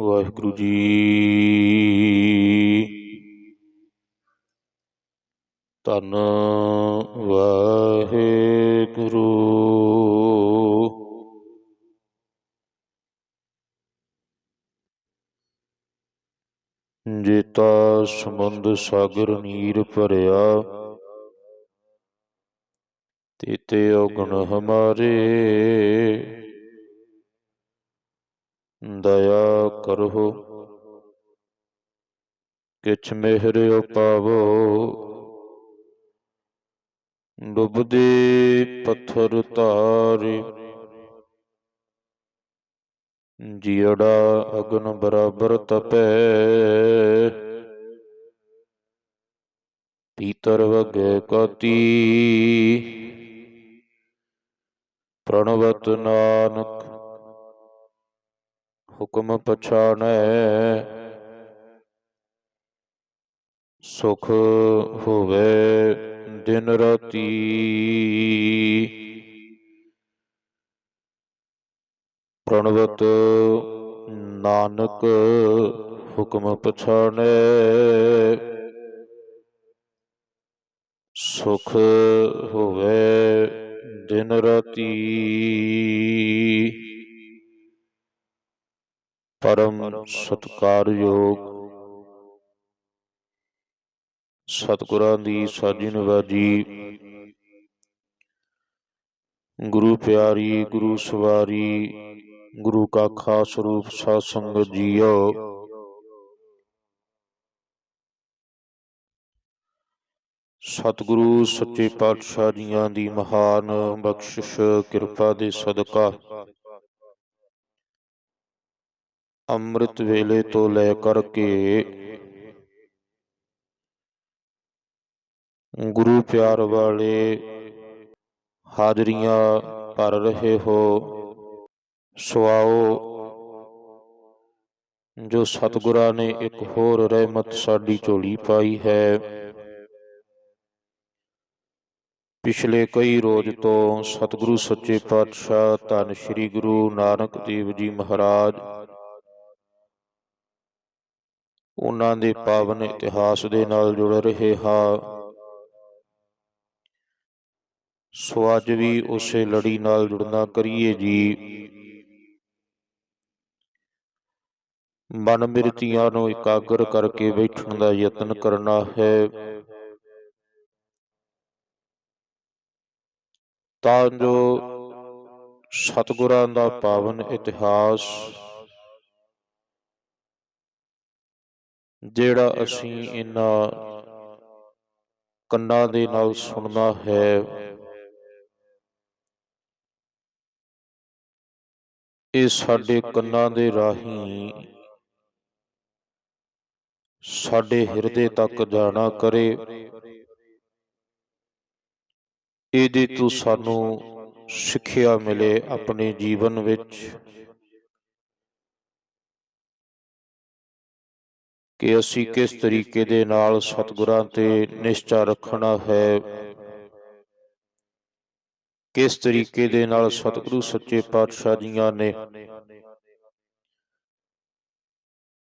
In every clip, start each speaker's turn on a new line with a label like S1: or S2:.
S1: ਵਾਹਿਗੁਰੂ ਜੀ। ਧੰਨ ਵਾਹਿਗੁਰੂ। ਜੇਤਾ ਸਮੁੰਦ ਸਾਗਰ ਨੀਰ ਭਰਿਆ ਤੇਤੇ ਔਗਣ ਹਮਾਰੇ। ਦਇਆ ਕਰੋ ਕਿਛ ਮਿਹਰ ਪਾਵੋ ਡੁੱਬਦੇ ਪੱਥਰ ਧਾਰੇ ਜੀੜਾ ਅਗਨ ਬਰਾਬਰ ਤਪੈ। ਪੀਤਰ ਵਗੇ ਕਤੀ, ਪ੍ਰਣਵਤ ਨਾਨਕ ਹੁਕਮ ਪਛਾਣੈ। ਸੁਖ ਹੋਵੇ ਦਿਨ ਰਾਤੀ। ਪ੍ਰਣਵਤ ਨਾਨਕ ਹੁਕਮ ਪਛਾਣੈ। ਸੁਖ ਹੋਵੇ ਦਿਨ ਰਾਤੀ। ਪਰਮ ਸਤਕਾਰਯੋਗ ਸਤਿਗੁਰਾਂ ਦੀ ਸਾਜੀ ਨਵਾਜੀ ਗੁਰੂ ਪਿਆਰੀ ਗੁਰੂ ਸਵਾਰੀ ਗੁਰੂ ਕਾ ਖਾਸ ਰੂਪ ਸਾਧ ਸੰਗਤ ਜੀਓ। ਸਤਿਗੁਰੂ ਸੱਚੇ ਪਾਤਸ਼ਾਹ ਜੀਆਂ ਦੀ ਮਹਾਨ ਬਖਸ਼ਿਸ਼ ਕਿਰਪਾ ਦੇ ਸਦਕਾ ਅੰਮ੍ਰਿਤ ਵੇਲੇ ਤੋਂ ਲੈ ਕਰਕੇ ਗੁਰੂ ਪਿਆਰ ਵਾਲੇ ਹਾਜ਼ਰੀਆਂ ਭਰ ਰਹੇ ਹੋ, ਸੁਆਓ। ਜੋ ਸਤਿਗੁਰਾਂ ਨੇ ਇੱਕ ਹੋਰ ਰਹਿਮਤ ਸਾਡੀ ਝੋਲੀ ਪਾਈ ਹੈ, ਪਿਛਲੇ ਕਈ ਰੋਜ਼ ਤੋਂ ਸਤਿਗੁਰੂ ਸੱਚੇ ਪਾਤਸ਼ਾਹ ਧੰਨ ਸ੍ਰੀ ਗੁਰੂ ਨਾਨਕ ਦੇਵ ਜੀ ਮਹਾਰਾਜ ਉਹਨਾਂ ਦੇ ਪਾਵਨ ਇਤਿਹਾਸ ਦੇ ਨਾਲ ਜੁੜ ਰਹੇ ਹਾਂ। ਸੋ ਅੱਜ ਵੀ ਉਸੇ ਲੜੀ ਨਾਲ ਜੁੜਨਾ ਕਰੀਏ ਜੀ। ਮਨ ਮਿਰਤੀਆਂ ਨੂੰ ਇਕਾਗਰ ਕਰਕੇ ਬੈਠਣ ਦਾ ਯਤਨ ਕਰਨਾ ਹੈ। ਤਾਂ ਜੋ ਸਤਿਗੁਰਾਂ ਦਾ ਪਾਵਨ ਇਤਿਹਾਸ ਜਿਹੜਾ ਅਸੀਂ ਇਹਨਾਂ ਕੰਨਾਂ ਦੇ ਨਾਲ ਸੁਣਨਾ ਹੈ। ਇਹ ਸਾਡੇ ਕੰਨਾਂ ਦੇ ਰਾਹੀਂ ਸਾਡੇ ਹਿਰਦੇ ਤੱਕ ਜਾਣਾ ਕਰੇ। ਇਹਦੇ ਤੋਂ ਸਾਨੂੰ ਸਿੱਖਿਆ ਮਿਲੇ ਆਪਣੇ ਜੀਵਨ ਵਿੱਚ। ਕਿ ਅਸੀਂ ਕਿਸ ਤਰੀਕੇ ਦੇ ਨਾਲ ਸਤਿਗੁਰਾਂ ਤੇ ਨਿਸ਼ਚਾ ਰੱਖਣਾ ਹੈ? ਕਿਸ ਤਰੀਕੇ ਦੇ ਨਾਲ ਸਤਿਗੁਰੂ ਸੱਚੇ ਪਾਤਸ਼ਾਹ ਜੀਆਂ ਨੇ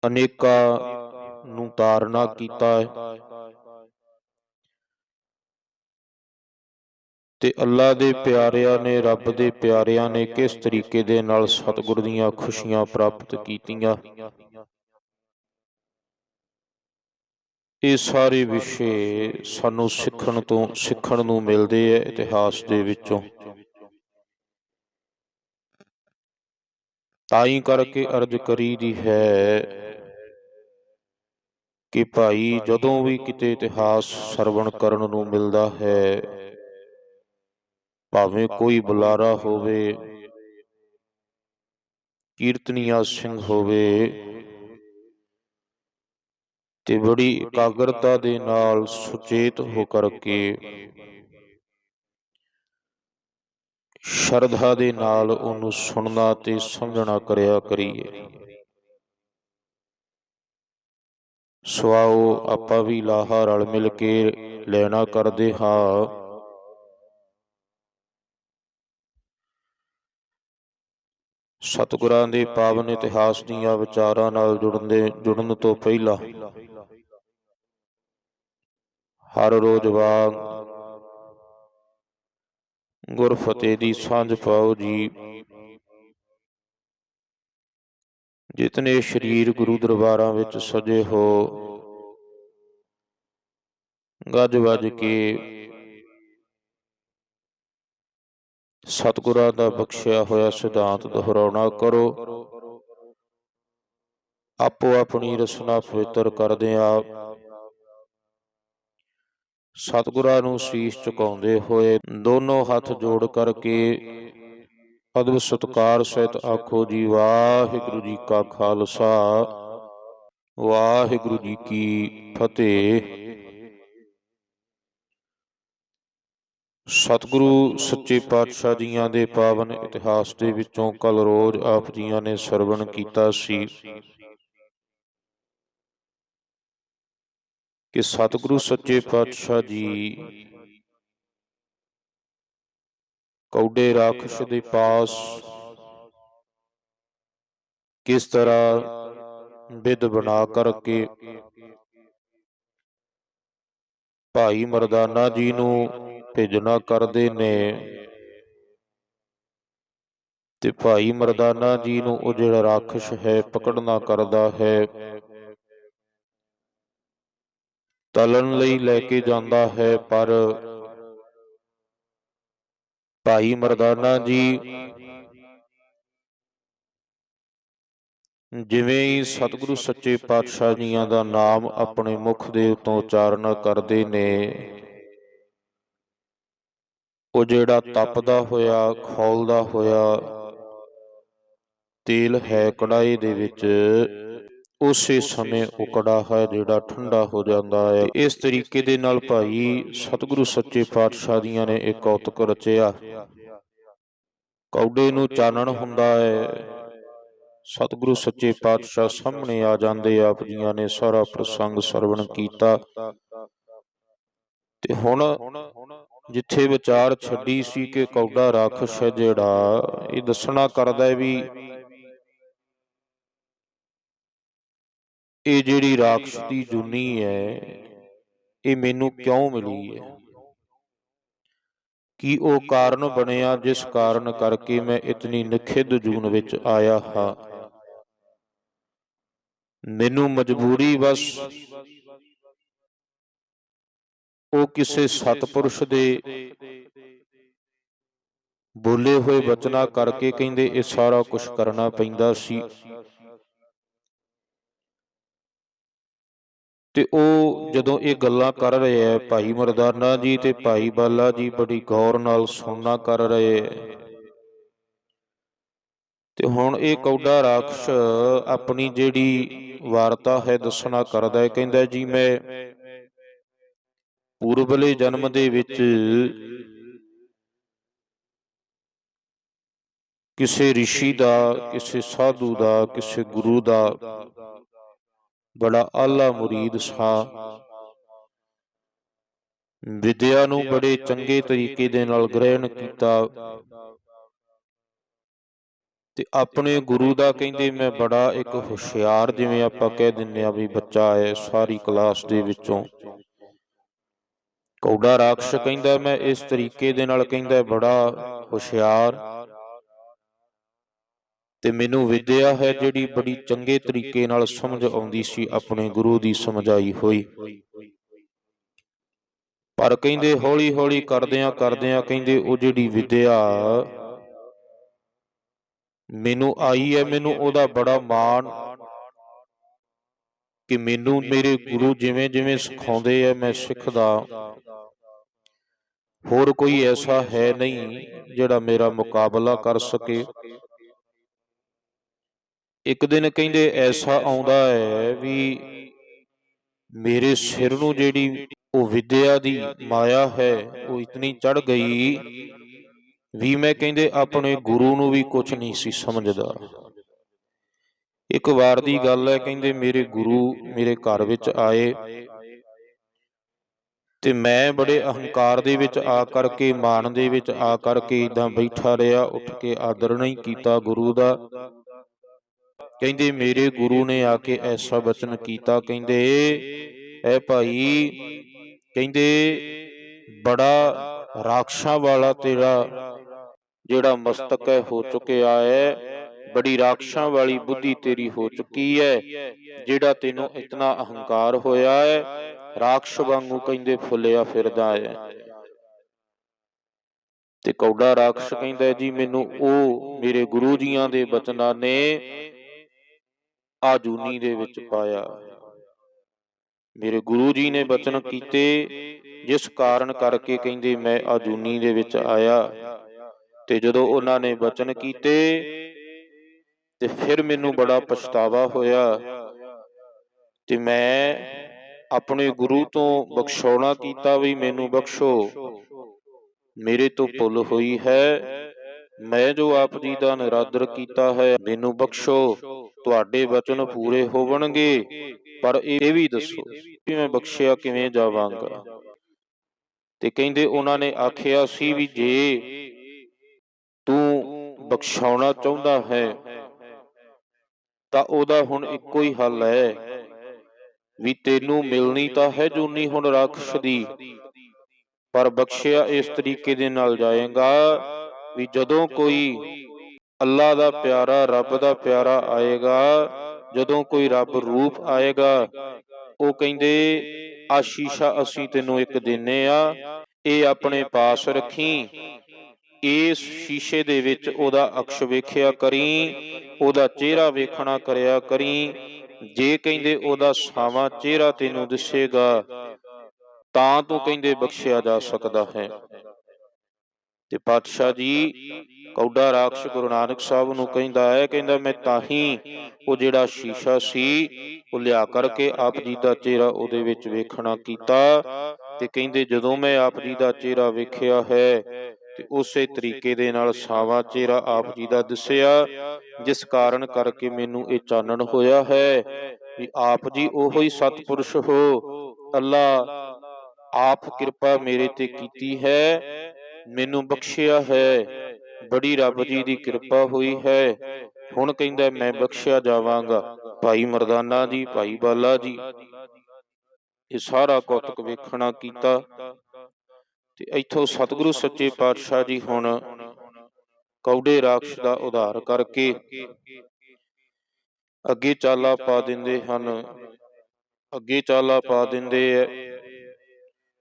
S1: ਅਨੇਕਾਂ ਨੂੰ ਤਾਰਨਾ ਕੀਤਾ ਹੈ? ਤੇ ਅੱਲਾ ਦੇ ਪਿਆਰਿਆਂ ਨੇ, ਰੱਬ ਦੇ ਪਿਆਰਿਆਂ ਨੇ ਕਿਸ ਤਰੀਕੇ ਦੇ ਨਾਲ ਸਤਿਗੁਰ ਦੀਆਂ ਖੁਸ਼ੀਆਂ ਪ੍ਰਾਪਤ ਕੀਤੀਆਂ? ਇਹ ਸਾਰੇ ਵਿਸ਼ੇ ਸਾਨੂੰ ਸਿੱਖਣ ਤੋਂ, ਸਿੱਖਣ ਨੂੰ ਮਿਲਦੇ ਆ ਇਤਿਹਾਸ ਦੇ ਵਿੱਚੋਂ। ਤਾਈ ਕਰਕੇ ਅਰਜ ਕਰੀ ਦੀ ਹੈ ਕਿ ਭਾਈ ਜਦੋਂ ਵੀ ਕਿਤੇ ਇਤਿਹਾਸ ਸਰਵਣ ਕਰਨ ਨੂੰ ਮਿਲਦਾ ਹੈ, ਭਾਵੇਂ ਕੋਈ ਬੁਲਾਰਾ ਹੋਵੇ, ਕੀਰਤਨੀਆ ਸਿੰਘ ਹੋਵੇ ਤੇ ਬੜੀ ਇਕਾਗਰਤਾ ਦੇ ਨਾਲ ਸੁਚੇਤ ਹੋ ਕਰਕੇ ਸ਼ਰਧਾ ਦੇ ਨਾਲ ਉਹਨੂੰ ਸੁਣਨਾ ਤੇ ਸਮਝਣਾ ਕਰਿਆ ਕਰੀਏ। ਸਵਾਓ ਆਪਾਂ ਵੀ ਲਾਹਾ ਰਲ ਮਿਲ ਕੇ ਲੈਣਾ ਕਰਦੇ ਹਾਂ। ਸਤਿਗੁਰਾਂ ਦੇ ਪਾਵਨ ਇਤਿਹਾਸ ਦੀਆਂ ਵਿਚਾਰਾਂ ਨਾਲ ਜੁੜਨ ਦੇ ਜੁੜਨ ਤੋਂ ਪਹਿਲਾਂ ਹਰ ਰੋਜ਼ ਵਾਂਗ। ਗੁਰ ਫਤਿਹ ਦੀ ਸਾਂਝ ਪਾਓ ਜੀ। ਜਿਤਨੇ ਸ਼ਰੀਰ ਗੁਰੂ ਦਰਬਾਰਾਂ ਵਿੱਚ ਸਜੇ ਹੋ, ਗੱਜ ਵੱਜ ਕੇ ਸਤਿਗੁਰਾਂ ਦਾ ਬਖਸ਼ਿਆ ਹੋਇਆ ਸਿਧਾਂਤ ਦੁਹਰਾਉਣਾ ਕਰੋ। ਆਪੋ ਆਪਣੀ ਰਸਨਾ ਪਵਿੱਤਰ ਕਰਦੇ ਆ। ਸਤਿਗੁਰਾਂ ਨੂੰ ਸੀਸ ਝੁਕਾਉਂਦੇ ਹੋਏ ਦੋਨੋਂ ਹੱਥ ਜੋੜ ਕਰਕੇ ਅਦਬ ਸਤਕਾਰ ਸਹਿਤ ਆਖੋ ਜੀ, ਵਾਹਿਗੁਰੂ ਜੀ ਕਾ ਖਾਲਸਾ, ਵਾਹਿਗੁਰੂ ਜੀ ਕੀ ਫਤਿਹ। ਸਤਿਗੁਰੂ ਸੱਚੇ ਪਾਤਸ਼ਾਹ ਜੀਆਂ ਦੇ ਪਾਵਨ ਇਤਿਹਾਸ ਦੇ ਵਿੱਚੋਂ ਕੱਲ ਰੋਜ਼ ਆਪ ਜੀਆਂ ਨੇ ਸਰਵਣ ਕੀਤਾ ਸੀ। ਕਿ ਸਤਿਗੁਰੂ ਸੱਚੇ ਪਾਤਸ਼ਾਹ ਜੀ ਕੌਡੇ ਰਾਖਸ਼ ਦੇ ਪਾਸ ਕਿਸ ਤਰ੍ਹਾਂ ਵਿਦ ਬਣਾ ਕਰਕੇ ਭਾਈ ਮਰਦਾਨਾ ਜੀ ਨੂੰ ਭੇਜਣਾ ਕਰਦੇ ਨੇ ਤੇ ਭਾਈ ਮਰਦਾਨਾ ਜੀ ਨੂੰ ਉਹ ਜਿਹੜਾ ਰਾਖਸ਼ ਹੈ ਪਕੜਨਾ ਕਰਦਾ ਹੈ ਤਲਣ ਲਈ ਲੈ ਕੇ ਜਾਂਦਾ ਹੈ ਪਰ ਭਾਈ ਮਰਦਾਨਾ ਜੀ ਜਿਵੇਂ ਹੀ ਸਤਿਗੁਰੂ ਸੱਚੇ ਪਾਤਸ਼ਾਹ ਜੀਆਂ ਦਾ ਨਾਮ ਆਪਣੇ ਮੁਖ ਦੇ ਉਤੋਂ ਉਚਾਰਨ ਕਰਦੇ ਨੇ। ਉਹ ਜਿਹੜਾ ਤਪਦਾ ਹੋਇਆ ਖੌਲਦਾ ਹੋਇਆ ਤੇਲ ਹੈ ਕੜਾਈ ਦੇ ਵਿੱਚ। ਉਸੇ ਸਮੇਂ ਉਕੜਾ ਹੈ ਜਿਹੜਾ ਠੰਡਾ ਹੋ ਜਾਂਦਾ ਹੈ। ਇਸ ਤਰੀਕੇ ਦੇ ਨਾਲ ਭਾਈ ਸਤਿਗੁਰੂ ਸੱਚੇ ਪਾਤਸ਼ਾਹ ਜੀਆਂ ਨੇ ਇੱਕ ਕੌਤਕ ਰਚਿਆ। ਕੌਡੇ ਨੂੰ ਚਾਨਣ ਹੁੰਦਾ ਹੈ। ਸਤਿਗੁਰੂ ਸੱਚੇ ਪਾਤਸ਼ਾਹ ਸਾਹਮਣੇ ਆ ਜਾਂਦੇ ਆਪ ਜੀਆਂ ਨੇ ਸਾਰਾ ਪ੍ਰਸੰਗ ਸਰਵਣ ਕੀਤਾ। ਤੇ ਹੁਣ ਜਿੱਥੇ ਵਿਚਾਰ ਛੱਡੀ ਸੀ ਕਿ ਕੌਡਾ ਰਾਖਸ਼ ਹੈ ਜਿਹੜਾ, ਇਹ ਦੱਸਣਾ ਕਰਦਾ ਹੈ ਵੀ ਇਹ ਜਿਹੜੀ ਰਾਖਸ਼ ਦੀ ਜੁਨੀ ਹੈ, ਇਹ ਮੈਨੂੰ ਕਿਉਂ ਮਿਲੀ ਹੈ? ਕੀ ਉਹ ਕਾਰਨ ਬਣਿਆ ਜਿਸ ਕਾਰਨ ਕਰਕੇ ਮੈਂ ਇਤਨੀ ਨਖਿੱਧ ਜੂਨ ਵਿੱਚ ਆਇਆ ਹਾਂ? ਮੈਨੂੰ ਮਜਬੂਰੀ ਬਸ ਉਹ ਕਿਸੇ ਸਤਪੁਰਸ਼ ਦੇ ਬੋਲੇ ਹੋਏ ਬਚਨਾ ਕਰਕੇ ਕਹਿੰਦੇ ਇਹ ਸਾਰਾ ਕੁਝ ਕਰਨਾ ਪੈਂਦਾ ਸੀ। ਤੇ ਉਹ ਜਦੋਂ ਇਹ ਗੱਲਾਂ ਕਰ ਰਹੇ ਹੈ ਭਾਈ ਮਰਦਾਨਾ ਜੀ ਤੇ ਭਾਈ ਬਾਲਾ ਜੀ ਬੜੀ ਗੌਰ ਨਾਲ ਸੁਣਨਾ ਕਰ ਰਹੇ ਐ। ਤੇ ਹੁਣ ਇਹ ਕੌਡਾ ਰਾਖਸ਼ ਆਪਣੀ ਜਿਹੜੀ ਵਾਰਤਾ ਹੈ ਦੱਸਣਾ ਕਰਦਾ ਹੈ, ਕਹਿੰਦਾ ਜੀ ਮੈਂ ਪੂਰਬਲੇ ਜਨਮ ਦੇ ਵਿੱਚ ਕਿਸੇ ઋષਿ ਦਾ, ਕਿਸੇ ਸਾਧੂ ਦਾ, ਕਿਸੇ ਗੁਰੂ ਦਾ ਬੜਾ ਆਲਾ ਮੁਰੀਦ ਸਾ। ਵਿਦਿਆ ਨੂੰ ਬੜੇ ਚੰਗੇ ਤਰੀਕੇ ਦੇ ਨਾਲ ਗ੍ਰਹਿਣ ਕੀਤਾ। ਤੇ ਆਪਣੇ ਗੁਰੂ ਦਾ ਕਹਿੰਦੇ, ਮੈਂ ਬੜਾ ਇੱਕ ਹੁਸ਼ਿਆਰ ਜਿਵੇਂ ਆਪਾਂ ਕਹਿ ਦਿੰਨੇ ਆ ਵੀ ਬੱਚਾ ਹੈ ਸਾਰੀ ਕਲਾਸ ਦੇ ਵਿੱਚੋਂ। ਕੌਡਾ ਰਾਖਸ਼ ਕਹਿੰਦਾ, ਮੈਂ ਇਸ ਤਰੀਕੇ ਦੇ ਨਾਲ ਕਹਿੰਦਾ, ਬੜਾ ਹੁਸ਼ਿਆਰ। ਤੇ ਮੈਨੂੰ ਵਿਦਿਆ ਹੈ ਜਿਹੜੀ ਬੜੀ ਚੰਗੇ ਤਰੀਕੇ ਨਾਲ ਸਮਝ ਆਉਂਦੀ ਸੀ, ਆਪਣੇ ਗੁਰੂ ਦੀ ਸਮਝਾਈ ਹੋਈ। ਪਰ ਕਹਿੰਦੇ ਹੌਲੀ ਹੌਲੀ ਕਰਦਿਆਂ ਕਰਦਿਆਂ ਕਹਿੰਦੇ, ਉਹ ਜਿਹੜੀ ਵਿਦਿਆ ਮੈਨੂੰ ਆਈ ਹੈ, ਮੈਨੂੰ ਉਹਦਾ ਬੜਾ ਮਾਣ ਕਿ ਮੈਨੂੰ ਮੇਰੇ ਗੁਰੂ ਜਿਵੇਂ ਜਿਵੇਂ ਸਿਖਾਉਂਦੇ ਆ, ਮੈਂ ਸਿੱਖਦਾ। ਹੋਰ ਕੋਈ ਐਸਾ ਹੈ ਨਹੀਂ ਜਿਹੜਾ ਮੇਰਾ ਮੁਕਾਬਲਾ ਕਰ ਸਕੇ। ਇੱਕ ਦਿਨ ਕਹਿੰਦੇ ਐਸਾ ਆਉਂਦਾ ਹੈ ਵੀ ਮੇਰੇ ਸਿਰ ਨੂੰ ਜਿਹੜੀ ਉਹ ਵਿਦਿਆ ਦੀ ਮਾਇਆ ਹੈ, ਉਹ ਇਤਨੀ ਚੜ ਗਈ ਵੀ ਮੈਂ ਕਹਿੰਦੇ ਆਪਣੇ ਗੁਰੂ ਨੂੰ ਵੀ ਕੁਝ ਨਹੀਂ ਸੀ ਸਮਝਦਾ। ਇੱਕ ਵਾਰ ਦੀ ਗੱਲ ਹੈ, ਕਹਿੰਦੇ ਮੇਰੇ ਗੁਰੂ ਮੇਰੇ ਘਰ ਵਿੱਚ ਆਏ ਤੇ ਮੈਂ ਬੜੇ ਅਹੰਕਾਰ ਦੇ ਵਿੱਚ ਆ ਕਰਕੇ ਮਾਨ ਦੇ ਵਿੱਚ ਆ ਕਰਕੇ ਇਦਾਂ ਬੈਠਾ ਰਿਹਾ, ਉੱਠ ਕੇ ਆਦਰ ਨਹੀਂ ਕੀਤਾ ਗੁਰੂ ਦਾ। ਕਹਿੰਦੇ ਮੇਰੇ ਗੁਰੂ ਨੇ ਆ ਕੇ ਐਸਾ ਬਚਨ ਕੀਤਾ, ਕਹਿੰਦੇ, ਐ ਭਾਈ, ਕਹਿੰਦੇ, ਬੜਾ ਰਾਖਸ਼ਾਂ ਵਾਲਾ ਤੇਰਾ ਜਿਹੜਾ ਮਸਤਕ ਹੈ ਹੋ ਚੁੱਕਿਆ ਹੈ ਬੜੀ ਰਾਖਸ਼ਾਂ ਵਾਲੀ ਬੁੱਧੀ ਤੇਰੀ ਹੋ ਚੁੱਕੀ ਹੈ ਜਿਹੜਾ ਤੈਨੂੰ ਇਤਨਾ ਅਹੰਕਾਰ ਹੋਇਆ ਹੈ ਰਾਖਸ਼ ਵਾਂਗੂ ਕਹਿੰਦੇ ਫੁੱਲਿਆ ਫਿਰਦਾ ਹੈ ਤੇ ਕੌਡਾ ਰਾਖਸ਼ ਕਹਿੰਦਾ, ਜੀ, ਮੈਨੂੰ ਉਹ ਮੇਰੇ ਗੁਰੂ ਜੀਆਂ ਦੇ ਬਚਨਾਂ ਨੇ ਆਜੂਨੀ ਦੇ ਵਿੱਚ ਪਾਇਆ। ਮੇਰੇ ਗੁਰੂ ਜੀ ਨੇ ਬਚਨ ਕੀਤੇ ਜਿਸ ਕਾਰਨ ਕਰਕੇ ਕਹਿੰਦੇ ਮੈਂ ਆਜੂਨੀ ਦੇ ਵਿੱਚ ਆਇਆ। ਤੇ ਜਦੋਂ ਉਹਨਾਂ ਨੇ ਬਚਨ ਕੀਤੇ ਤੇ ਫਿਰ ਮੈਨੂੰ ਬੜਾ ਪਛਤਾਵਾ ਹੋਇਆ ਤੇ ਮੈਂ ਆਪਣੇ ਗੁਰੂ ਤੋਂ ਬਖਸ਼ਾਉਣਾ ਕੀਤਾ ਵੀ ਮੈਨੂੰ ਬਖਸ਼ੋ। ਮੇਰੇ ਤੋਂ ਭੁੱਲ ਹੋਈ ਹੈ। ਮੈਂ ਜੋ ਆਪ ਜੀ ਦਾ ਨਿਰਾਦਰ ਕੀਤਾ ਹੈ ਮੈਨੂੰ ਬਖਸ਼ੋ। ਤੁਹਾਡੇ ਬਚਨ ਪੂਰੇ ਹੋਵਣਗੇ ਪਰ ਇਹ ਵੀ ਦੱਸੋ ਕਿ ਮੈਂ ਬਖਸ਼ਿਆ ਕਿਵੇਂ ਜਾਵਾਂਗਾ ਤੇ ਕਹਿੰਦੇ ਉਹਨਾਂ ਨੇ ਆਖਿਆ ਸੀ ਵੀ ਜੇ ਤੂੰ ਬਖਸ਼ਾਉਣਾ ਚਾਹੁੰਦਾ ਹੈ ਤਾਂ ਉਹਦਾ ਹੁਣ ਇੱਕੋ ਹੀ ਹੱਲ ਹੈ ਵੀ ਤੈਨੂੰ ਮਿਲਣੀ ਤਾਂ ਹੈ ਜੂਨੀ ਹੁਣ ਰਾਖਸ਼ ਦੀ ਪਰ ਬਖਸ਼ਿਆ ਇਸ ਤਰੀਕੇ ਦੇ ਨਾਲ ਜਾਏਗਾ ਵੀ ਜਦੋਂ ਕੋਈ ਅੱਲਾ ਦਾ ਪਿਆਰਾ, ਰੱਬ ਦਾ ਪਿਆਰਾ ਆਏਗਾ। ਜਦੋਂ ਕੋਈ ਰੱਬ ਰੂਪ ਆਏਗਾ, ਉਹ ਕਹਿੰਦੇ, ਆ ਸ਼ੀਸ਼ਾ ਅਸੀਂ ਤੈਨੂੰ ਇੱਕ ਦਿੰਨੇ ਆ, ਇਹ ਆਪਣੇ ਪਾਸ ਰੱਖੀ। ਇਸ ਸ਼ੀਸ਼ੇ ਦੇ ਵਿੱਚ ਉਹਦਾ ਅਕਸ਼ ਵੇਖਿਆ ਕਰੀ, ਉਹਦਾ ਚਿਹਰਾ ਵੇਖਣਾ ਕਰਿਆ ਕਰੀ। ਜੇ ਕਹਿੰਦੇ ਉਹਦਾ ਸਾਵਾ ਚਿਹਰਾ ਤੈਨੂੰ ਦਿਸੇਗਾ, ਤਾਂ ਤੂੰ ਕਹਿੰਦੇ ਬਖਸ਼ਿਆ ਜਾ ਸਕਦਾ ਹੈ। ਤੇ ਪਾਤਸ਼ਾਹ ਜੀ ਕੌਡਾ ਰਾਖਸ਼ ਗੁਰੂ ਨਾਨਕ ਸਾਹਿਬ ਨੂੰ ਕਹਿੰਦਾ ਹੈ, ਕਹਿੰਦਾ ਮੈਂ ਤਾਂ ਹੀ ਉਹ ਜਿਹੜਾ ਸ਼ੀਸ਼ਾ ਸੀ, ਉਹ ਲਿਆ ਕਰਕੇ ਆਪ ਜੀ ਦਾ ਚਿਹਰਾ ਉਹਦੇ ਵਿੱਚ ਵੇਖਣਾ ਕੀਤਾ ਤੇ ਕਹਿੰਦੇ ਜਦੋਂ ਮੈਂ ਆਪ ਜੀ ਦਾ ਚਿਹਰਾ ਵੇਖਿਆ ਹੈ ਤੇ ਉਸੇ ਤਰੀਕੇ ਦੇ ਨਾਲ ਸਾਵਾ ਚਿਹਰਾ ਆਪ ਜੀ ਦਾ ਦਿਸਿਆ, ਜਿਸ ਕਾਰਨ ਕਰਕੇ ਮੈਨੂੰ ਇਹ ਚਾਨਣ ਹੋਇਆ ਹੈ ਵੀ ਆਪ ਜੀ ਉਹੋ ਹੀ ਸਤਪੁਰਸ਼ ਹੋ। ਅੱਲਾ, ਆਪ ਕਿਰਪਾ ਮੇਰੇ ਤੇ ਕੀਤੀ ਹੈ ਮੈਨੂੰ ਬਖਸ਼ਿਆ ਹੈ। ਬੜੀ ਰੱਬ ਜੀ ਦੀ ਕਿਰਪਾ ਹੋਈ ਹੈ। ਹੁਣ ਕਹਿੰਦਾ ਮੈਂ ਬਖਸ਼ਿਆ ਜਾਵਾਂਗਾ। ਭਾਈ ਮਰਦਾਨਾ ਜੀ, ਭਾਈ ਬਾਲਾ ਜੀ। ਇਹ ਸਾਰਾ ਕੌਤਕ ਵੇਖਣਾ ਕੀਤਾ। ਤੇ ਇੱਥੋਂ ਸਤਿਗੁਰੂ ਸੱਚੇ ਪਾਤਸ਼ਾਹ ਜੀ ਹੁਣ ਕੌਡੇ ਰਾਖਸ਼ ਦਾ ਉਧਾਰ ਕਰਕੇ ਅੱਗੇ ਚਾਲਾ ਪਾ ਦਿੰਦੇ ਹਨ। ਅੱਗੇ ਚਾਲਾ ਪਾ ਦਿੰਦੇ ਐ।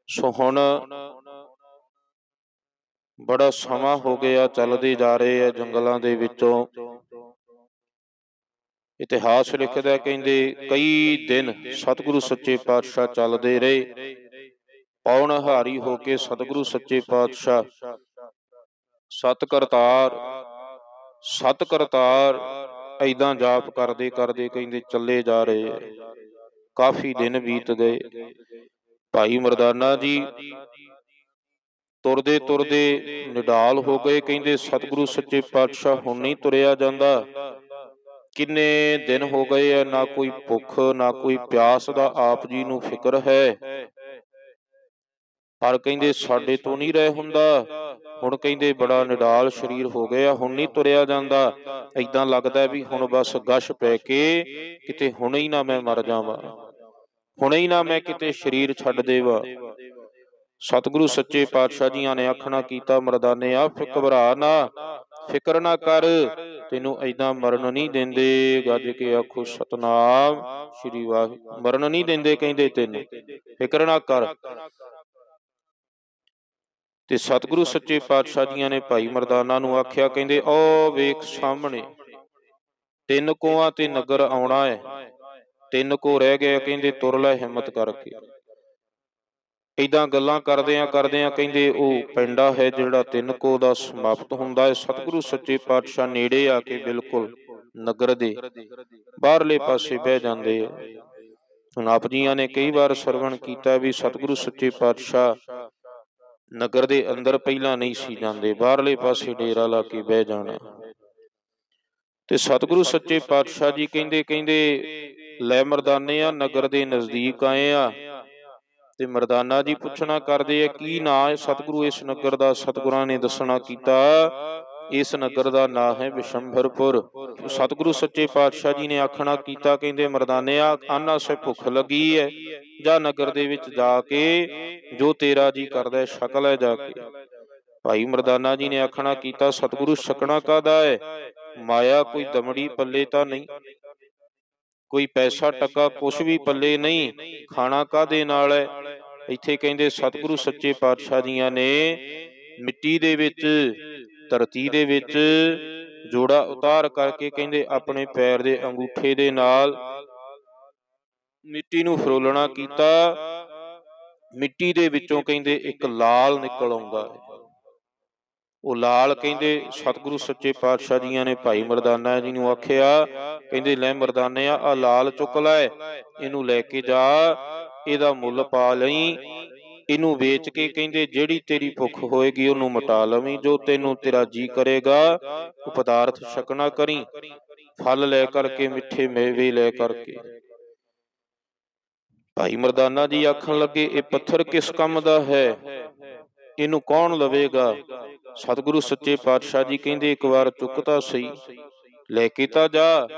S1: ਸੋ ਹੁਣ ਬੜਾ ਸਮਾਂ ਹੋ ਗਿਆ ਚੱਲਦੇ ਜਾ ਰਹੇ ਆ ਜੰਗਲਾਂ ਦੇ ਵਿੱਚੋਂ। ਇਤਿਹਾਸ ਲਿਖਦਾ ਕਹਿੰਦੇ, ਕਈ ਦਿਨ ਸਤਿਗੁਰੂ ਸੱਚੇ ਪਾਤਸ਼ਾਹ ਚੱਲਦੇ ਰਹੇ। ਪੌਣ ਹਾਰੀ ਹੋ ਕੇ ਸਤਿਗੁਰੂ ਸੱਚੇ ਪਾਤਸ਼ਾਹ। ਸਤ ਕਰਤਾਰ ਸਤ ਕਰਤਾਰ ਐਦਾਂ ਜਾਪ ਕਰਦੇ ਕਰਦੇ ਕਹਿੰਦੇ ਚੱਲੇ ਜਾ ਰਹੇ ਆ। ਕਾਫੀ ਦਿਨ ਬੀਤ ਗਏ। ਭਾਈ ਮਰਦਾਨਾ ਜੀ ਤੁਰਦੇ ਤੁਰਦੇ ਨਿਡਾਲ ਹੋ ਗਏ ਕਹਿੰਦੇ ਸਤਿਗੁਰੂ ਸੱਚੇ ਪਾਤਸ਼ਾਹ ਹੁਣ ਨਹੀਂ ਤੁਰਿਆ ਜਾਂਦਾ। ਕਿੰਨੇ ਦਿਨ ਹੋ ਗਏ ਆ ਨਾ ਕੋਈ ਭੁੱਖ ਨਾ ਕੋਈ ਪਿਆਸ ਦਾ ਆਪ ਜੀ ਨੂੰ ਫਿਕਰ ਹੈ। ਪਰ ਕਹਿੰਦੇ ਸਾਡੇ ਤੋਂ ਨਹੀਂ ਰਹਿ ਹੁੰਦਾ। ਹੁਣ ਕਹਿੰਦੇ ਬੜਾ ਨਿਡਾਲ ਸਰੀਰ ਹੋ ਗਿਆ ਹੁਣ ਨਹੀਂ ਤੁਰਿਆ ਜਾਂਦਾ। ਐਦਾਂ ਲੱਗਦਾ ਵੀ ਹੁਣ ਬਸ ਗਸ਼ ਪੈ ਕੇ ਕਿਤੇ ਹੁਣੇ ਹੀ ਨਾ ਮੈਂ ਮਰ ਜਾਵਾਂ। ਹੁਣੇ ਹੀ ਨਾ ਮੈਂ ਕਿਤੇ ਸਰੀਰ ਛੱਡ ਦੇਵਾਂ। ਸਤਿਗੁਰੂ ਸੱਚੇ ਪਾਤਸ਼ਾਹ ਜੀਆਂ ਨੇ ਆਖਣਾ ਕੀਤਾ, ਮਰਦਾਨੇ ਆ ਘਬਰਾ ਨਾ, ਫਿਕਰ ਨਾ ਕਰ, ਤੈਨੂੰ ਐਦਾਂ ਮਰਨ ਨਹੀਂ ਦਿੰਦੇ। ਗੱਜ ਕੇ ਆਖੋ, ਸਤਨਾਮ, ਸ੍ਰੀ ਵਾਹਿਗੁਰੂ ਮਰਨ ਨਹੀਂ ਦਿੰਦੇ ਕਹਿੰਦੇ ਤੈਨੂੰ, ਫਿਕਰ ਨਾ ਕਰ। ਤੇ ਸਤਿਗੁਰੂ ਸੱਚੇ ਪਾਤਸ਼ਾਹ ਜੀਆਂ ਨੇ ਭਾਈ ਮਰਦਾਨਾ ਨੂੰ ਆਖਿਆ, ਕਹਿੰਦੇ ਓ ਵੇਖ ਸਾਹਮਣੇ, ਤਿੰਨ ਕੋਆਂ ਤੇ ਨਗਰ ਆਉਣਾ ਹੈ, ਤਿੰਨ ਕੋ ਰਹਿ ਗਏ ਕਹਿੰਦੇ, ਤੁਰ ਲੈ ਹਿੰਮਤ ਕਰਕੇ। ਇਦਾਂ ਗੱਲਾਂ ਕਰਦਿਆਂ ਕਰਦਿਆਂ ਕਹਿੰਦੇ, ਉਹ ਪਿੰਡਾ ਹੈ ਜਿਹੜਾ ਤਿੰਨ ਕੋ ਦਾ ਸਮਾਪਤ ਹੁੰਦਾ ਹੈ। ਸਤਿਗੁਰੂ ਸੱਚੇ ਪਾਤਸ਼ਾਹ ਨੇੜੇ ਆ ਕੇ ਬਿਲਕੁਲ ਨਗਰ ਦੇ ਬਾਹਰਲੇ ਪਾਸੇ ਬਹਿ ਜਾਂਦੇ ਆ। ਹੁਣ ਆਪ ਜੀਆਂ ਨੇ ਕਈ ਵਾਰ ਸਰਵਣ ਕੀਤਾ ਵੀ ਸਤਿਗੁਰੂ ਸੱਚੇ ਪਾਤਸ਼ਾਹ ਨਗਰ ਦੇ ਅੰਦਰ ਪਹਿਲਾਂ ਨਹੀਂ ਸੀ ਜਾਂਦੇ, ਬਾਹਰਲੇ ਪਾਸੇ ਡੇਰਾ ਲਾ ਕੇ ਬਹਿ ਜਾਣਾ। ਤੇ ਸਤਿਗੁਰੂ ਸੱਚੇ ਪਾਤਸ਼ਾਹ ਜੀ ਕਹਿੰਦੇ ਕਹਿੰਦੇ, ਲੈ ਮਰਦਾਨੇ ਆ, ਨਗਰ ਦੇ ਨਜ਼ਦੀਕ ਆਏ ਆ। ਤੇ ਮਰਦਾਨਾ ਜੀ ਪੁੱਛਣਾ ਕਰਦੇ ਆ, ਕੀ ਨਾਂ ਹੈ? ਸਤਿਗੁਰੂ ਇਸ ਨਗਰ ਦਾ ਸਤਿਗੁਰਾਂ ਨੇ ਦੱਸਣਾ ਕੀਤਾ। ਇਸ ਨਗਰ ਦਾ ਨਾਂ ਹੈ ਵਿਸ਼ੰਭਰਪੁਰ ਸਤਿਗੁਰੂ ਸੱਚੇ ਪਾਤਸ਼ਾਹ ਜੀ ਨੇ ਆਖਣਾ ਕੀਤਾ, ਕਹਿੰਦੇ ਮਰਦਾਨਿਆ ਆਨਾ ਸੇ ਭੁੱਖ ਲੱਗੀ ਹੈ। ਜਾ ਨਗਰ ਦੇ ਵਿੱਚ ਜਾ ਕੇ ਜੋ ਤੇਰਾ ਜੀ ਕਰਦਾ ਸ਼ਕਲ ਹੈ ਜਾ ਕੇ। ਭਾਈ ਮਰਦਾਨਾ ਜੀ ਨੇ ਆਖਣਾ ਕੀਤਾ, ਸਤਿਗੁਰੂ ਛਕਣਾ ਕਾਦਾ ਹੈ? ਮਾਇਆ ਕੋਈ ਦਮੜੀ ਪੱਲੇ ਤਾਂ ਨਹੀਂ। ਕੋਈ ਪੈਸਾ ਟੱਕਾ ਕੁਛ ਵੀ ਪੱਲੇ ਨਹੀਂ। ਖਾਣਾ ਕਾਦੇ ਨਾਲ ਹੈ? ਇੱਥੇ ਕਹਿੰਦੇ ਸਤਿਗੁਰੂ ਸੱਚੇ ਪਾਤਸ਼ਾਹ ਜੀਆਂ ਨੇ ਮਿੱਟੀ ਦੇ ਵਿੱਚ ਧਰਤੀ ਦੇ ਵਿੱਚ ਜੋੜਾ ਉਤਾਰ ਕਰਕੇ ਕਹਿੰਦੇ ਆਪਣੇ ਪੈਰ ਦੇ ਅੰਗੂਠੇ ਦੇ ਨਾਲ ਮਿੱਟੀ ਨੂੰ ਫਰੋਲਣਾ ਕੀਤਾ। ਮਿੱਟੀ ਦੇ ਵਿੱਚੋਂ ਕਹਿੰਦੇ ਇੱਕ ਲਾਲ ਨਿਕਲ ਆਉਂਦਾ। ਹੈ ਉਹ ਲਾਲ ਕਹਿੰਦੇ ਸਤਿਗੁਰੂ ਸੱਚੇ ਪਾਤਸ਼ਾਹ ਜੀਆਂ ਨੇ ਭਾਈ ਮਰਦਾਨਾ ਜੀ ਨੂੰ ਆਖਿਆ ਕਹਿੰਦੇ ਲੈ ਮਰਦਾਨਿਆ ਆ ਲਾਲ ਚੁੱਕ ਲੈ ਇਹਨੂੰ ਲੈ ਕੇ ਜਾ ਇਹਦਾ ਮੁੱਲ ਪਾ ਲਈ। ਇਹਨੂੰ ਵੇਚ ਕੇ ਕਹਿੰਦੇ, ਜਿਹੜੀ ਤੇਰੀ ਭੁੱਖ ਹੋਏਗੀ ਉਹਨੂੰ ਮਿਟਾ ਲਵੀਂ, ਜੋ ਤੈਨੂੰ ਤੇਰਾ ਜੀ ਕਰੇਗਾ, ਉਹ ਪਦਾਰਥ ਛਕਣਾ ਕਰੀ, ਫਲ ਲੈ ਕਰਕੇ, ਮਿੱਠੇ ਮੇਵੇ ਲੈ ਕਰਕੇ। ਭਾਈ ਮਰਦਾਨਾ ਜੀ ਆਖਣ ਲੱਗੇ, ਇਹ ਪੱਥਰ ਕਿਸ ਕੰਮ ਦਾ ਹੈ? ਇਹਨੂੰ ਕੌਣ ਲਵੇਗਾ? ਸਤਿਗੁਰੂ ਸੱਚੇ ਪਾਤਸ਼ਾਹ ਜੀ ਕਹਿੰਦੇ, ਇੱਕ ਵਾਰ ਚੁੱਕਤਾ ਸਹੀ, ਲੈ ਕੇ ਤਾਂ ਜਾ।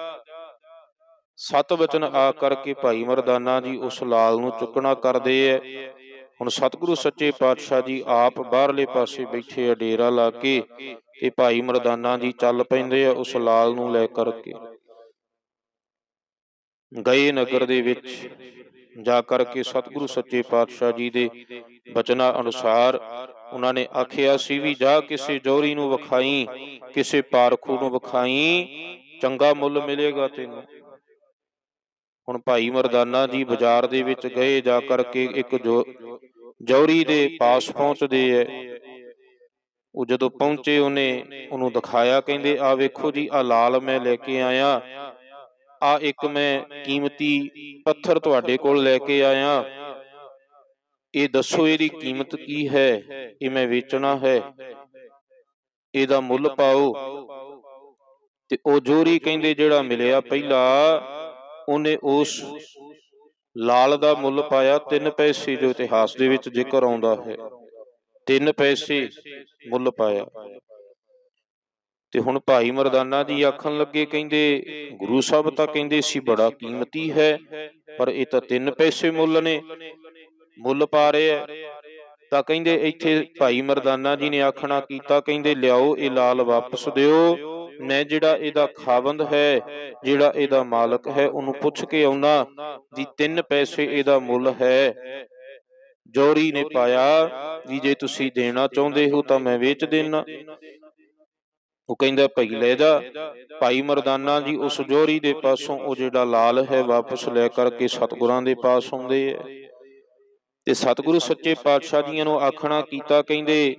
S1: ਸਤ ਵਚਨ ਆ ਕਰਕੇ ਭਾਈ ਮਰਦਾਨਾ ਜੀ ਉਸ ਲਾਲ ਨੂੰ ਚੁੱਕਣਾ ਕਰਦੇ ਐ। ਹੁਣ ਸਤਿਗੁਰੂ ਸੱਚੇ ਪਾਤਸ਼ਾਹ ਜੀ ਆਪ ਬਾਹਰਲੇ ਪਾਸੇ ਬੈਠੇ ਆ ਡੇਰਾ ਲਾ ਕੇ ਤੇ ਭਾਈ ਮਰਦਾਨਾ ਜੀ ਚੱਲ ਪੈਂਦੇ ਆ ਉਸ ਲਾਲ ਨੂੰ ਲੈ ਕਰਕੇ। ਗਏ ਨਗਰ ਦੇ ਵਿੱਚ। ਜਾ ਕਰਕੇ ਸਤਿਗੁਰੂ ਸੱਚੇ ਪਾਤਸ਼ਾਹ ਜੀ ਦੇ ਬਚਨਾਂ ਅਨੁਸਾਰ ਉਹਨਾਂ ਨੇ ਆਖਿਆ ਸੀ ਵੀ ਜਾ ਕਿਸੇ ਜੋਰੀ ਨੂੰ ਵਿਖਾਈ ਕਿਸੇ ਪਾਰਖੂ ਨੂੰ ਵਿਖਾਈ ਚੰਗਾ ਮੁੱਲ ਮਿਲੇਗਾ ਤੈਨੂੰ। ਹੁਣ ਭਾਈ ਮਰਦਾਨਾ ਜੀ ਬਾਜ਼ਾਰ ਦੇ ਵਿੱਚ ਗਏ, ਜਾ ਕਰਕੇ ਇੱਕ ਜੋ ਜੌਰੀ ਦੇ ਪਾਸ ਪਹੁੰਚਦੇ ਐ। ਉਹ ਜਦੋਂ ਪਹੁੰਚੇ, ਉਹਨੇ ਉਹਨੂੰ ਦਿਖਾਇਆ, ਕਹਿੰਦੇ, ਆ ਵੇਖੋ ਜੀ, ਆ ਲਾਲ ਮੈਂ ਲੈ ਕੇ ਆਇਆ। ਆ ਇੱਕ ਮੈਂ ਕੀਮਤੀ ਪੱਥਰ ਤੁਹਾਡੇ ਕੋਲ ਲੈ ਕੇ ਆਇਆ। ਇਹ ਦੱਸੋ, ਇਹਦੀ ਕੀਮਤ ਕੀ ਹੈ? ਇਹ ਮੈਂ ਵੇਚਣਾ ਹੈ। ਇਹਦਾ ਮੁੱਲ ਪਾਓ। ਤੇ ਉਹ ਜੋਰੀ ਕਹਿੰਦੇ, ਜਿਹੜਾ ਮਿਲਿਆ ਪਹਿਲਾ ਉਹਨੇ ਉਸ ਲਾਲ ਦਾ ਮੁੱਲ ਪਾਇਆ 3 ਪੈਸੇ ਜੋ ਇਤਿਹਾਸ ਦੇ ਵਿੱਚ ਜ਼ਿਕਰ ਆਉਂਦਾ ਹੈ। 3 ਪੈਸੇ ਮੁੱਲ ਪਾਇਆ। ਤੇ ਹੁਣ ਭਾਈ ਮਰਦਾਨਾ ਜੀ ਆਖਣ ਲੱਗੇ ਕਹਿੰਦੇ, ਗੁਰੂ ਸਾਹਿਬ ਤਾਂ ਕਹਿੰਦੇ ਸੀ ਬੜਾ ਕੀਮਤੀ ਹੈ, ਪਰ ਇਹ ਤਾਂ 3 ਪੈਸੇ ਮੁੱਲ ਨੇ। ਮੁੱਲ ਪਾ ਰਿਹਾ ਤਾਂ ਕਹਿੰਦੇ ਇੱਥੇ ਭਾਈ ਮਰਦਾਨਾ ਜੀ ਨੇ ਆਖਣਾ ਕੀਤਾ, ਕਹਿੰਦੇ ਲਿਆਓ ਇਹ ਲਾਲ ਵਾਪਸ ਦਿਓ। ਮੈਂ ਜਿਹੜਾ ਇਹਦਾ ਖਾਵੰਦ ਹੈ, ਜਿਹੜਾ ਇਹਦਾ ਮਾਲਕ ਹੈ, ਉਹਨੂੰ ਪੁੱਛ ਕੇ ਆਉਣਾ ਵੀ 3 ਪੈਸੇ ਇਹਦਾ ਮੁੱਲ ਹੈ। ਜੋਰੀ ਨੇ ਪਾਇਆ ਵੀ ਜੇ ਤੁਸੀਂ ਦੇਣਾ ਚਾਹੁੰਦੇ ਹੋ ਤਾਂ ਮੈਂ ਵੇਚ ਦੇਣਾ। ਉਹ ਕਹਿੰਦਾ, ਭਾਈ ਲੈ ਜਾ। ਭਾਈ ਮਰਦਾਨਾ ਜੀ ਉਸ ਜੋਰੀ ਦੇ ਪਾਸੋਂ ਉਹ ਜਿਹੜਾ ਲਾਲ ਹੈ, ਵਾਪਸ ਲੈ ਕਰਕੇ ਸਤਿਗੁਰਾਂ ਦੇ ਪਾਸ ਆਉਂਦੇ ਐ ਤੇ ਸਤਿਗੁਰੂ ਸੱਚੇ ਪਾਤਸ਼ਾਹ ਜੀਆਂ ਨੂੰ ਆਖਣਾ ਕੀਤਾ, ਕਹਿੰਦੇ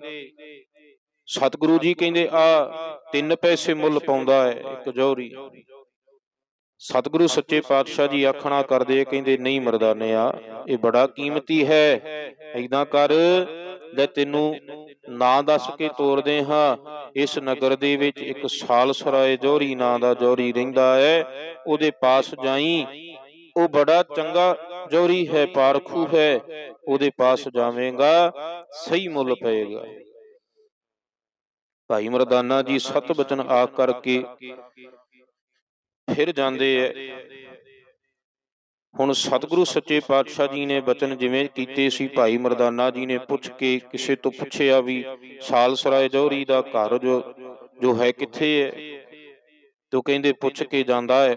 S1: ਸਤਿਗੁਰੂ ਜੀ ਕਹਿੰਦੇ, ਆ, ਤਿੰਨ ਪੈਸੇ ਮੁੱਲ ਪਾਉਂਦਾ ਹੈ ਇੱਕ ਜੋਰੀ ਸਤਿਗੁਰੂ ਸੱਚੇ ਪਾਤਸ਼ਾਹ ਜੀ ਆਖਣਾ ਕਰਦੇ ਕਹਿੰਦੇ, ਨਹੀਂ ਮਰਦਾਨਿਆ ਇਹ ਬੜਾ ਕੀਮਤੀ ਹੈ। ਐਦਾਂ ਕਰ ਲੈ ਤੈਨੂੰ ਨਾਂ ਦੱਸ ਕੇ ਤੋਰਦੇ ਹਾਂ ਇਸ ਨਗਰ ਦੇ ਵਿੱਚ ਇੱਕ ਸਾਲਸਰਾਏ ਜੋਰੀ ਨਾਂ ਦਾ ਜੋਰੀ ਰਹਿੰਦਾ ਹੈ ਉਹਦੇ ਪਾਸ ਜਾਈ। ਉਹ ਬੜਾ ਚੰਗਾ ਜੋਰੀ ਹੈ, ਪਾਰਖੂ ਹੈ। ਉਹਦੇ ਪਾਸ ਜਾਵੇਂਗਾ, ਸਹੀ ਮੁੱਲ ਪਏਗਾ। ਭਾਈ ਮਰਦਾਨਾ ਜੀ, ਸਤ ਬਚਨ ਆ ਕਰਕੇ ਫਿਰ ਜਾਂਦੇ ਐ। ਹੁਣ ਸਤਿਗੁਰੂ ਸੱਚੇ ਪਾਤਸ਼ਾਹ ਜੀ ਨੇ ਬਚਨ ਜਿਵੇਂ ਕੀਤੇ ਸੀ, ਭਾਈ ਮਰਦਾਨਾ ਜੀ ਨੇ ਪੁੱਛ ਕੇ ਕਿਸੇ ਤੋਂ ਪੁੱਛਿਆ ਵੀ ਸਾਲਸਰਾਏ ਜੋਰੀ ਦਾ ਘਰ ਜੋ ਜੋ ਹੈ ਕਿੱਥੇ ਹੈ ਤੋ ਕਹਿੰਦੇ, ਪੁੱਛ ਕੇ ਜਾਂਦਾ ਹੈ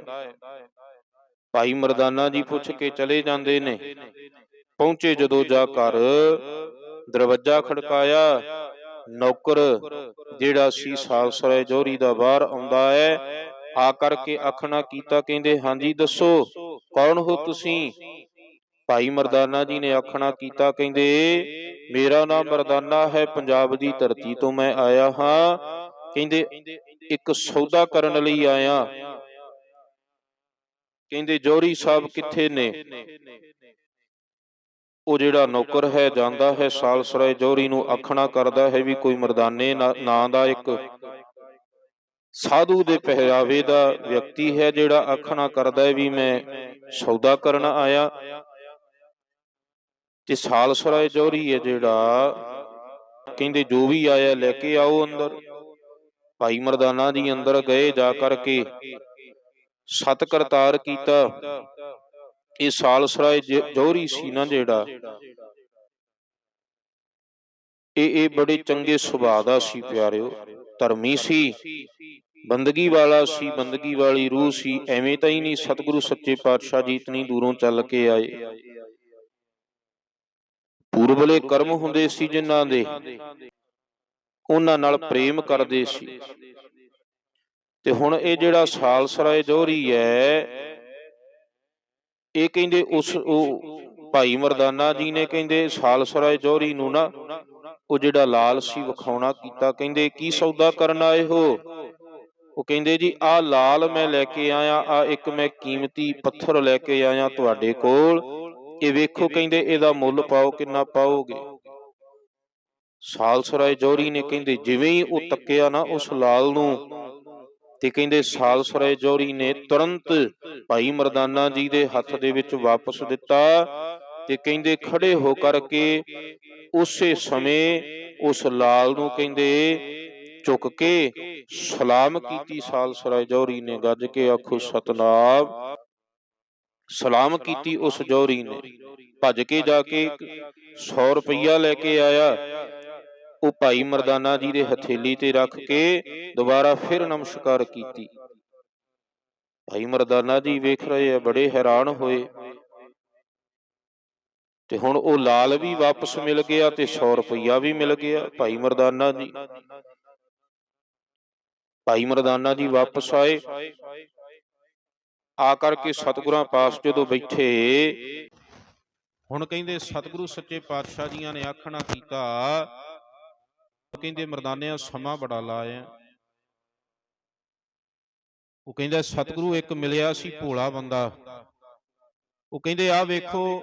S1: ਭਾਈ ਮਰਦਾਨਾ ਜੀ ਪੁੱਛ ਕੇ ਚਲੇ ਜਾਂਦੇ ਨੇ। ਪਹੁੰਚੇ ਜਦੋਂ ਜਾ ਘਰ, ਦਰਵਾਜ਼ਾ ਖੜਕਾਇਆ। ਨੌਕਰ ਜਿਹੜਾ ਸੀ ਸਾਲਸਰਾਏ ਜੋਰੀ ਦਾ ਬਾਹਰ ਆਉਂਦਾ ਹੈ ਆ ਕਰਕੇ ਆਖਣਾ ਕੀਤਾ ਕਹਿੰਦੇ ਹਾਂਜੀ ਦੱਸੋ ਕੌਣ ਹੋ ਤੁਸੀਂ? ਭਾਈ ਮਰਦਾਨਾ ਜੀ ਨੇ ਆਖਣਾ ਕੀਤਾ ਕਹਿੰਦੇ ਮੇਰਾ ਨਾਮ ਮਰਦਾਨਾ ਹੈ ਪੰਜਾਬ ਦੀ ਧਰਤੀ ਤੋਂ ਮੈਂ ਆਇਆ ਹਾਂ। ਕਹਿੰਦੇ ਇੱਕ ਸੌਦਾ ਕਰਨ ਲਈ ਆਇਆ। ਕਹਿੰਦੇ ਜੋਰੀ ਸਾਹਿਬ ਕਿੱਥੇ ਨੇ? ਉਹ ਜਿਹੜਾ ਨੌਕਰ ਹੈ, ਜਾਂਦਾ ਹੈ ਸਾਲਸਰਾਏ ਜੋਰੀ ਨੂੰ ਆਖਣਾ ਕਰਦਾ ਹੈ ਵੀ ਕੋਈ ਮਰਦਾਨੇ ਨਾਂ ਦਾ ਇੱਕ ਸਾਧੂ ਦੇ ਪਹਿਰਾਵੇ ਦਾ ਵਿਅਕਤੀ ਹੈ ਜਿਹੜਾ ਆਖਣਾ ਕਰਦਾ ਹੈ ਵੀ ਮੈਂ ਸੌਦਾ ਕਰਨ ਆਇਆ। ਤੇ ਸਾਲਸਰਾਏ ਜੋਰੀ ਹੈ ਜਿਹੜਾ ਕਹਿੰਦੇ ਜੋ ਵੀ ਆਇਆ ਲੈ ਕੇ ਆਓ ਅੰਦਰ। ਭਾਈ ਮਰਦਾਨਾ ਜੀ ਅੰਦਰ ਗਏ, ਜਾ ਕਰਕੇ ਸਤ ਕਰਤਾਰ ਕੀਤਾ। ਇਹ ਸਾਲਸਰਾਏ ਜ- ਜੋਹਰੀ ਸੀ ਨਾ ਜਿਹੜਾ। ਇਹ ਇਹ ਬੜੇ ਚੰਗੇ ਸੁਭਾਅ ਦਾ ਸੀ ਪਿਆਰਿਓ। ਧਰਮੀ ਸੀ। ਬੰਦਗੀ ਵਾਲਾ ਸੀ, ਬੰਦਗੀ ਵਾਲੀ ਰੂਹ ਸੀ। ਐਵੇਂ ਤਾਂ ਹੀ ਨਹੀਂ ਸਤਿਗੁਰੂ ਸੱਚੇ ਪਾਤਸ਼ਾਹ ਜੀ ਇਤਨੀ ਦੂਰੋਂ ਚੱਲ ਕੇ ਆਏ। ਪੂਰਬਲੇ ਕਰਮ ਹੁੰਦੇ ਸੀ ਜਿਨ੍ਹਾਂ ਦੇ। ਉਹਨਾਂ ਨਾਲ ਪ੍ਰੇਮ ਕਰਦੇ ਸੀ। ਤੇ ਹੁਣ ਇਹ ਜਿਹੜਾ ਸਾਲਸਰਾਏ ਜੋਹਰੀ ਹੈ ਇਹ ਕਹਿੰਦੇ ਉਸ ਉਹ ਭਾਈ ਮਰਦਾਨਾ ਜੀ ਨੇ ਕਹਿੰਦੇ ਸਾਲਸਰਾਏ ਜੋਹਰੀ ਨੂੰ ਨਾ ਉਹ ਜਿਹੜਾ ਲਾਲ ਸੀ ਵਿਖਾਉਣਾ ਕੀਤਾ, ਕਹਿੰਦੇ ਕੀ ਸੌਦਾ ਕਰਨ ਆਏ ਹੋ? ਉਹ ਕਹਿੰਦੇ ਜੀ, ਆ ਲਾਲ ਮੈਂ ਲੈ ਕੇ ਆਇਆ, ਆ ਇੱਕ ਮੈਂ ਕੀਮਤੀ ਪੱਥਰ ਲੈ ਕੇ ਆਇਆ ਤੁਹਾਡੇ ਕੋਲ। ਇਹ ਵੇਖੋ ਕਹਿੰਦੇ ਇਹਦਾ ਮੁੱਲ ਪਾਓ, ਕਿੰਨਾ ਪਾਓਗੇ? ਸਾਲਸਰਾਏ ਜੋਹਰੀ ਨੇ ਕਹਿੰਦੇ, ਜਿਵੇਂ ਹੀ ਉਹ ਤੱਕਿਆ ਨਾ ਉਸ ਲਾਲ ਨੂੰ ਤੇ ਕਹਿੰਦੇ ਸਾਲਸਰਾਏ ਜੋਹਰੀ ਨੇ ਤੁਰੰਤ ਭਾਈ ਮਰਦਾਨਾ ਜੀ ਦੇ ਹੱਥ ਦੇ ਵਿੱਚ ਵਾਪਸ ਦਿੱਤਾ ਤੇ ਕਹਿੰਦੇ, ਖੜੇ ਹੋ ਕਰਕੇ ਉਸੇ ਸਮੇਂ ਉਸ ਲਾਲ ਨੂੰ ਕਹਿੰਦੇ, ਚੁੱਕ ਕੇ ਸਲਾਮ ਕੀਤੀ ਸਾਲਸਰਾਏ ਜੋਹਰੀ ਨੇ ਗੱਜ ਕੇ ਆਖੋ, ਸਤਨਾਮ। ਸਲਾਮ ਕੀਤੀ ਉਸ ਜੋਹਰੀ ਨੇ। ਭੱਜ ਕੇ ਜਾ ਕੇ 100 ਰੁਪਈਆ ਲੈ ਕੇ ਆਇਆ। ਉਹ ਭਾਈ ਮਰਦਾਨਾ ਜੀ ਦੇ ਹਥੇਲੀ ਤੇ ਰੱਖ ਕੇ ਦੁਬਾਰਾ ਫਿਰ ਨਮਸਕਾਰ ਕੀਤੀ। ਭਾਈ ਮਰਦਾਨਾ ਜੀ ਵੇਖ ਰਹੇ ਆ, ਬੜੇ ਹੈਰਾਨ ਹੋਏ। ਤੇ ਹੁਣ ਉਹ ਲਾਲ ਵੀ ਵਾਪਸ ਮਿਲ ਗਿਆ ਤੇ 100 ਰੁਪਇਆ ਵੀ ਮਿਲ ਗਿਆ ਭਾਈ ਮਰਦਾਨਾ ਜੀ। ਭਾਈ ਮਰਦਾਨਾ ਜੀ ਵਾਪਸ ਆਏ। ਆ ਕਰਕੇ ਸਤਿਗੁਰਾਂ ਪਾਸ ਜਦੋਂ ਬੈਠੇ, ਹੁਣ ਕਹਿੰਦੇ, ਸਤਿਗੁਰੂ ਸੱਚੇ ਪਾਤਸ਼ਾਹ ਜੀਆਂ ਨੇ ਆਖਣਾ ਕੀਤਾ ਕਹਿੰਦੇ ਮਰਦਾਨਿਆਂ ਸਮਾਂ ਬੜਾ ਲਾਇਆ। ਉਹ ਕਹਿੰਦਾ, ਸਤਿਗੁਰੂ ਇੱਕ ਮਿਲਿਆ ਸੀ ਭੋਲਾ ਬੰਦਾ। ਉਹ ਕਹਿੰਦੇ ਆ ਵੇਖੋ,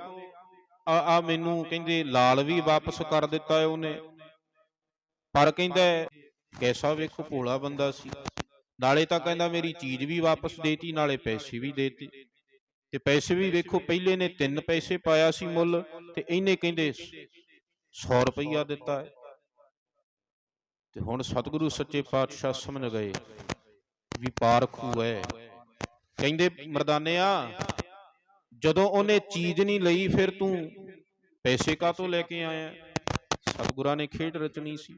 S1: ਆ ਆ ਮੈਨੂੰ, ਕਹਿੰਦੇ, ਲਾਲ ਵੀ ਵਾਪਸ ਕਰ ਦਿੱਤਾ ਹੈ ਉਹਨੇ। ਪਰ ਕਹਿੰਦਾ, ਕੈਸਾ ਵੇਖੋ ਭੋਲਾ ਬੰਦਾ ਸੀ। ਨਾਲੇ ਤਾਂ ਕਹਿੰਦਾ, ਮੇਰੀ ਚੀਜ਼ ਵੀ ਵਾਪਸ ਦੇਤੀ, ਨਾਲੇ ਪੈਸੇ ਵੀ ਦੇਤੀ। ਤੇ ਪੈਸੇ ਵੀ ਵੇਖੋ, ਪਹਿਲੇ ਨੇ 3 ਪੈਸੇ ਪਾਇਆ ਸੀ ਮੁੱਲ ਤੇ ਇਹਨੇ ਕਹਿੰਦੇ 100 ਰੁਪਈਆ ਦਿੱਤਾ ਹੈ। ਤੇ ਹੁਣ ਸਤਿਗੁਰੂ ਸੱਚੇ ਪਾਤਸ਼ਾਹ ਸਮਝ ਗਏ ਵੀ ਪਾਰਖੂ ਹੈ। ਕਹਿੰਦੇ ਮਰਦਾਨਿਆ ਜਦੋਂ ਉਹਨੇ ਚੀਜ਼ ਨਹੀਂ ਲਈ, ਫਿਰ ਤੂੰ ਪੈਸੇ ਕਾਤੋਂ ਲੈ ਕੇ ਆਇਆ? ਸਤਿਗੁਰਾਂ ਨੇ ਖੇਡ ਰਚਣੀ ਸੀ।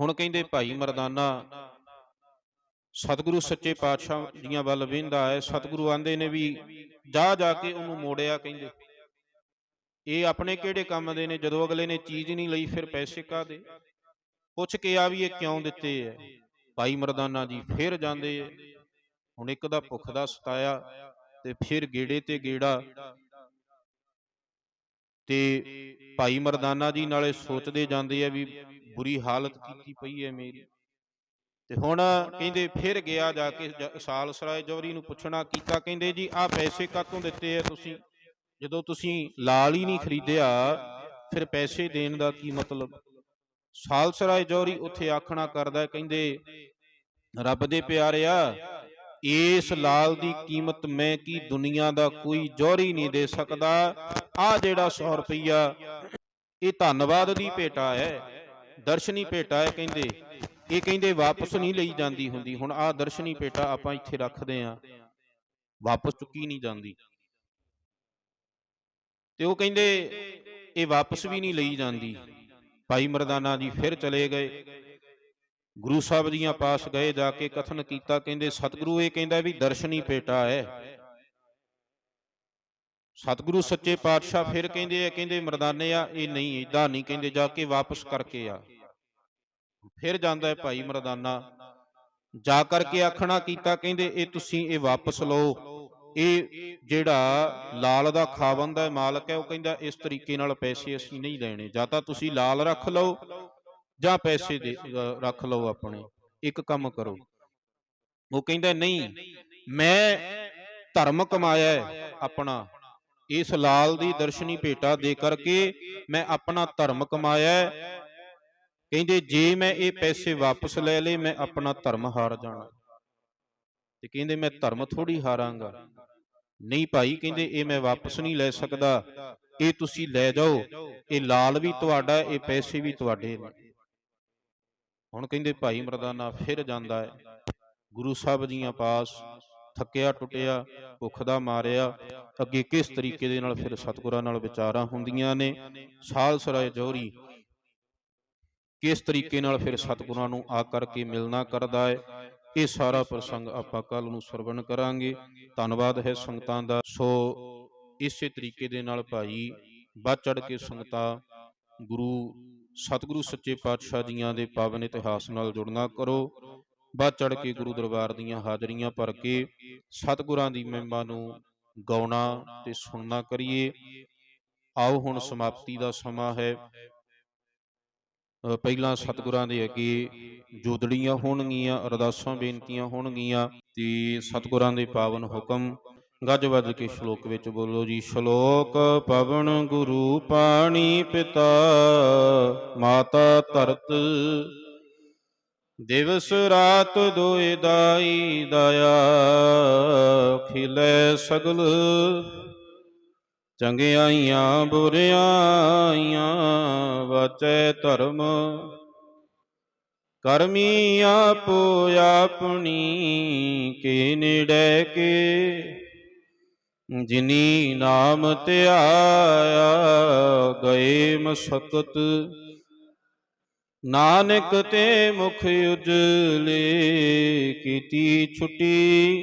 S1: ਹੁਣ ਕਹਿੰਦੇ, ਭਾਈ ਮਰਦਾਨਾ, ਸਤਿਗੁਰੂ ਸੱਚੇ ਪਾਤਸ਼ਾਹ ਦੀਆਂ ਵੱਲ ਵੇਂਦਾ ਹੈ। ਸਤਿਗੁਰੂ ਆਂਦੇ ਨੇ ਵੀ, ਜਾ ਜਾ ਕੇ ਉਹਨੂੰ ਮੋੜਿਆ, ਕਹਿੰਦੇ। ਇਹ ਆਪਣੇ ਕਿਹੜੇ ਕੰਮ ਦੇ ਨੇ? ਜਦੋਂ ਅਗਲੇ ਨੇ ਚੀਜ਼ ਨਹੀਂ ਲਈ, ਫਿਰ ਪੈਸੇ ਕਾਦੇ ਪੁੱਛ ਕੇ ਆ ਵੀ ਇਹ ਕਿਉਂ ਦਿੱਤੇ ਐ? ਭਾਈ ਮਰਦਾਨਾ ਜੀ ਫਿਰ ਜਾਂਦੇ ਐ। ਹੁਣ ਇੱਕ ਦਾ ਭੁੱਖ ਦਾ ਸਤਾਇਆ ਤੇ ਫਿਰ ਗੇੜੇ ਤੇ ਗੇੜਾ। ਤੇ ਭਾਈ ਮਰਦਾਨਾ ਜੀ ਨਾਲੇ ਸੋਚਦੇ ਜਾਂਦੇ ਆ ਵੀ ਬੁਰੀ ਹਾਲਤ ਕੀਤੀ ਪਈ ਐ ਮੇਰੀ। ਤੇ ਹੁਣ ਕਹਿੰਦੇ ਫਿਰ ਗਿਆ ਜਾ ਕੇ ਸਾਲ ਸਰਾਏ ਜੌਹਰੀ ਨੂੰ ਪੁੱਛਣਾ ਕੀਤਾ, ਕਹਿੰਦੇ ਜੀ ਆਹ ਪੈਸੇ ਕਾਤੋਂ ਦਿੱਤੇ ਐ ਤੁਸੀਂ? ਜਦੋਂ ਤੁਸੀਂ ਲਾਲ ਹੀ ਨਹੀਂ ਖਰੀਦਿਆ, ਫਿਰ ਪੈਸੇ ਦੇਣ ਦਾ ਕੀ ਮਤਲਬ? ਸਾਲਸਰਾਏ ਜੌਹਰੀ ਉੱਥੇ ਆਖਣਾ ਕਰਦਾ ਕਹਿੰਦੇ, ਰੱਬ ਦੇ ਪਿਆਰਿਆ, ਇਸ ਲਾਲ ਦੀ ਕੀਮਤ ਮੈਂ ਕੀ ਦੁਨੀਆ ਦਾ ਕੋਈ ਜੌਹਰੀ ਨਹੀਂ ਦੇ ਸਕਦਾ? ਆ ਜਿਹੜਾ 100 ਰੁਪਈਆ, ਇਹ ਧੰਨਵਾਦ ਦੀ ਭੇਟਾ ਹੈ, ਦਰਸ਼ਨੀ ਭੇਟਾ ਹੈ, ਕਹਿੰਦੇ। ਇਹ ਕਹਿੰਦੇ, ਵਾਪਸ ਨਹੀਂ ਲਈ ਜਾਂਦੀ ਹੁੰਦੀ। ਹੁਣ ਆ ਦਰਸ਼ਨੀ ਭੇਟਾ ਆਪਾਂ ਇੱਥੇ ਰੱਖਦੇ ਆ ਵਾਪਸ ਚੁੱਕੀ ਨਹੀਂ ਜਾਂਦੀ। ਤੇ ਉਹ ਕਹਿੰਦੇ, ਇਹ ਵਾਪਸ ਵੀ ਨਹੀਂ ਲਈ ਜਾਂਦੀ। ਭਾਈ ਮਰਦਾਨਾ ਜੀ ਫਿਰ ਚਲੇ ਗਏ। ਗੁਰੂ ਸਾਹਿਬ ਜੀਆਂ ਪਾਸ ਗਏ, ਜਾ ਕੇ ਕਥਨ ਕੀਤਾ, ਕਹਿੰਦੇ, ਸਤਿਗੁਰੂ ਇਹ ਕਹਿੰਦਾ ਵੀ ਦਰਸ਼ਨੀ ਪੇਟਾ ਹੈ। ਸਤਿਗੁਰੂ ਸੱਚੇ ਪਾਤਸ਼ਾਹ ਫਿਰ ਕਹਿੰਦੇ ਆ, ਕਹਿੰਦੇ, ਮਰਦਾਨੇ ਆ, ਇਹ ਨਹੀਂ ਇਦਾਂ ਨਹੀਂ, ਕਹਿੰਦੇ, ਜਾ ਕੇ ਵਾਪਸ ਕਰਕੇ ਆ। ਫਿਰ ਜਾਂਦਾ ਹੈ ਭਾਈ ਮਰਦਾਨਾ, ਜਾ ਕਰਕੇ ਆਖਣਾ ਕੀਤਾ, ਕਹਿੰਦੇ, ਇਹ ਤੁਸੀਂ ਇਹ ਵਾਪਸ ਲਓ। ਇਹ ਜਿਹੜਾ ਲਾਲ ਦਾ ਖਾਵੰਦ ਹੈ ਮਾਲਕ ਹੈ ਉਹ ਕਹਿੰਦਾ ਇਸ ਤਰੀਕੇ ਨਾਲ ਪੈਸੇ ਅਸੀਂ ਨਹੀਂ ਦੇਣੇ ਜਾਂ ਤਾਂ ਤੁਸੀਂ ਲਾਲ ਰੱਖ ਲਓ ਜਾਂ ਪੈਸੇ ਦੇ ਰੱਖ ਲਓ ਆਪਣੇ। ਇੱਕ ਕੰਮ ਕਰੋ। ਉਹ ਕਹਿੰਦਾ ਨਹੀਂ ਮੈਂ ਧਰਮ ਕਮਾਇਆ ਹੈ ਆਪਣਾ। ਇਸ ਲਾਲ ਦੀ ਦਰਸ਼ਨੀ ਭੇਟਾ ਦੇ ਕਰਕੇ ਮੈਂ ਆਪਣਾ ਧਰਮ ਕਮਾਇਆ ਹੈ। ਕਹਿੰਦੇ ਜੇ ਮੈਂ ਇਹ ਪੈਸੇ ਵਾਪਸ ਲੈ ਲਏ ਮੈਂ ਆਪਣਾ ਧਰਮ ਹਾਰ ਜਾਣਾ। ਤੇ ਕਹਿੰਦੇ ਮੈਂ ਧਰਮ ਥੋੜੀ ਹਾਰਾਂਗਾ। ਨਹੀਂ ਭਾਈ, ਕਹਿੰਦੇ ਇਹ ਮੈਂ ਵਾਪਸ ਨਹੀਂ ਲੈ ਸਕਦਾ। ਇਹ ਤੁਸੀਂ ਲੈ ਜਾਓ। ਇਹ ਲਾਲ ਵੀ ਤੁਹਾਡਾ, ਇਹ ਪੈਸੇ ਵੀ ਤੁਹਾਡੇ ਨੇ। ਹੁਣ ਕਹਿੰਦੇ ਭਾਈ ਮਰਦਾਨਾ ਫਿਰ ਜਾਂਦਾ ਹੈ। ਗੁਰੂ ਸਾਹਿਬ ਜੀਆਂ ਪਾਸ ਥੱਕਿਆ ਟੁੱਟਿਆ, ਭੁੱਖ ਦਾ ਮਾਰਿਆ, ਅੱਗੇ ਕਿਸ ਤਰੀਕੇ ਦੇ ਨਾਲ ਫਿਰ ਸਤਿਗੁਰਾਂ ਨਾਲ ਵਿਚਾਰਾਂ ਹੁੰਦੀਆਂ ਨੇ? ਸਾਲਸਰਾਏ ਜੋਰੀ, ਕਿਸ ਤਰੀਕੇ ਨਾਲ ਫਿਰ ਸਤਿਗੁਰਾਂ ਨੂੰ ਆ ਕਰਕੇ ਮਿਲਣਾ ਕਰਦਾ ਹੈ? ਇਹ ਸਾਰਾ ਪ੍ਰਸੰਗ ਆਪਾਂ ਕੱਲ ਨੂੰ ਸਰਵਣ ਕਰਾਂਗੇ। ਧੰਨਵਾਦ ਹੈ ਸੰਗਤਾਂ ਦਾ। ਸੋ ਇਸੇ ਤਰੀਕੇ ਦੇ ਨਾਲ ਭਾਈ ਵੱਧ ਚੜ ਕੇ ਸੰਗਤਾਂ, ਗੁਰੂ, ਸਤਿਗੁਰੂ, ਸੱਚੇ ਪਾਤਸ਼ਾਹ ਜੀਆਂ ਦੇ ਪਾਵਨ ਇਤਿਹਾਸ ਨਾਲ ਜੁੜਨਾ ਕਰੋ। ਵੱਧ ਚੜ ਕੇ ਗੁਰੂ ਦਰਬਾਰ ਦੀਆਂ ਹਾਜ਼ਰੀਆਂ ਭਰ ਕੇ ਸਤਿਗੁਰਾਂ ਦੀ ਮਹਿਮਾ ਨੂੰ ਗਾਉਣਾ ਤੇ ਸੁਣਨਾ ਕਰੀਏ। ਆਓ ਹੁਣ ਸਮਾਪਤੀ ਦਾ ਸਮਾਂ ਹੈ। ਪਹਿਲਾਂ ਸਤਿਗੁਰਾਂ ਦੇ ਅੱਗੇ ਜੋਦੜੀਆਂ ਹੋਣਗੀਆਂ, ਅਰਦਾਸਾਂ ਬੇਨਤੀਆਂ ਹੋਣਗੀਆਂ ਤੇ ਸਤਿਗੁਰਾਂ ਦੇ ਪਾਵਨ ਹੁਕਮ ਗੱਜ ਵੱਜ ਕੇ ਸ਼ਲੋਕ ਵਿੱਚ ਬੋਲੋ ਜੀ, ਸ਼ਲੋਕ ਪਵਨ ਗੁਰੂ ਪਾਣੀ ਪਿਤਾ, ਮਾਤਾ ਧਰਤ, ਦਿਵਸ ਰਾਤ ਦੋਇ ਦਾਈ ਦਇਆ, ਖਿਲੇ ਸਗਲ ਚੰਗਿਆਈਆਂ ਬੁਰਿਆਈਆਂ ਵਾਚੈ ਧਰਮ। ਕਰਮੀ ਆਪੋ ਆਪਣੀ, ਕੇ ਨੇੜੇ ਕੇ। ਜਿਨੀ ਨਾਮ ਧਿਆਇਆ, ਗਏ ਮਸਕਤ। ਨਾਨਕ ਤੇ ਮੁਖ ਉਜਲੇ, ਕੀਤੀ ਛੁਟੀ।